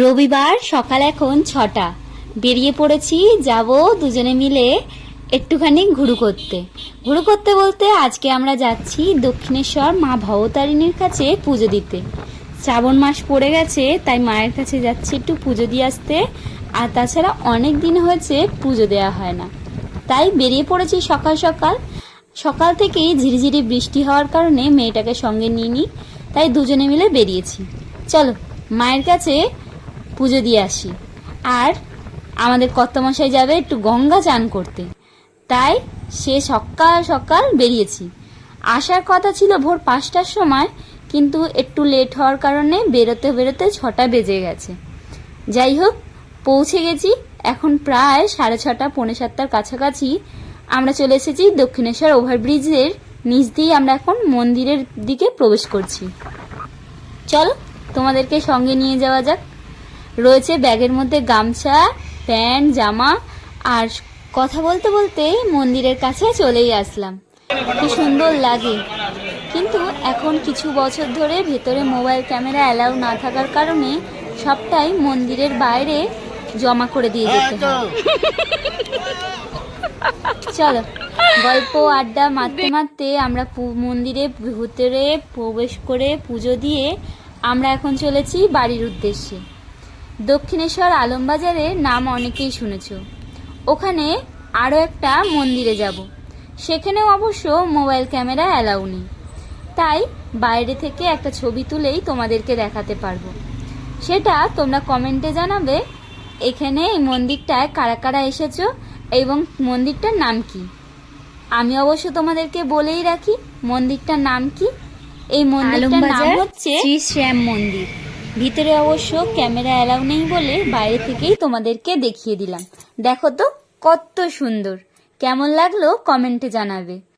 রবিবার সকাল এখন ছটা। বেরিয়ে পড়েছি, যাব দুজনে মিলে একটুখানি ঘুরু করতে। ঘুরু করতে বলতে আজকে আমরা যাচ্ছি দক্ষিণেশ্বর মা ভবতারিণীর কাছে পুজো দিতে। শ্রাবণ মাস পড়ে গেছে, তাই মায়ের কাছে যাচ্ছি একটু পুজো দিয়ে আসতে। আর তাছাড়া অনেক দিন হয়েছে পুজো দেওয়া হয় না। তাই বেরিয়ে পড়েছি সকাল সকাল। সকাল থেকেই ঝিরিঝিরি বৃষ্টি হওয়ার কারণে মেয়েটাকে সঙ্গে নিয়ে নিই। তাই দুজনে মিলে বেরিয়েছি। চলো, মায়ের কাছে পুজো দিয়ে আসি। আর আমাদের কর্তামশাই যাবে একটু গঙ্গা চান করতে। তাই সে সকাল সকাল বেরিয়েছি। আসার কথা ছিল ভোর পাঁচটার সময়, কিন্তু একটু লেট হওয়ার কারণে বেরোতে বেরোতে ছটা বেজে গেছে। যাই হোক পৌঁছে গেছি। এখন প্রায় সাড়ে ছটা, পৌনে সাতটার কাছাকাছি। আমরা চলে এসেছি দক্ষিণেশ্বর ওভারব্রিজের নিচ দিয়ে আমরা এখন মন্দিরের দিকে প্রবেশ করছি। চলো, তোমাদেরকে সঙ্গে নিয়ে যাওয়া যাক। রয়েছে ব্যাগের মধ্যে গামছা, প্যান্ট, জামা, আর কথা বলতে বলতে মন্দিরের কাছে চলেই আসলাম। কি সুন্দর লাগে। কিন্তু এখন কিছু বছর ধরে ভেতরে মোবাইল ক্যামেরা অ্যালাউ না থাকার কারণে সবটাই মন্দিরের বাইরে জমা করে দিয়ে যেতে হয় চলো গল্প আড্ডা মারতে মারতে আমরা পু- মন্দিরে ভিতরে প্রবেশ করে পুজো দিয়ে আমরা এখন চলেছি বাড়ির উদ্দেশ্যে। দক্ষিণেশ্বর আলমবাজারের নাম অনেকেই শুনেছ। ওখানে আরও একটা মন্দিরে যাব। সেখানেও অবশ্য মোবাইল ক্যামেরা অ্যালাউ নেই। তাই বাইরে থেকে একটা ছবি তুলেই তোমাদেরকে দেখাতে পারব। সেটা তোমরা কমেন্টে জানাবে এখানে এই মন্দিরটায় কারা কারা এসেছ এবং মন্দিরটার নাম কি? আমি অবশ্য তোমাদেরকে বলেই রাখি মন্দিরটার নাম কি? এই মন্দিরটার নাম হচ্ছে শ্রী শ্যাম মন্দির। ভিতরে অবশ্য ক্যামেরা অ্যালাউ নেই বলে বাইরে থেকেই তোমাদেরকে দেখিয়ে দিলাম। দেখো তো কত সুন্দর। কেমন লাগল কমেন্টে জানাবে।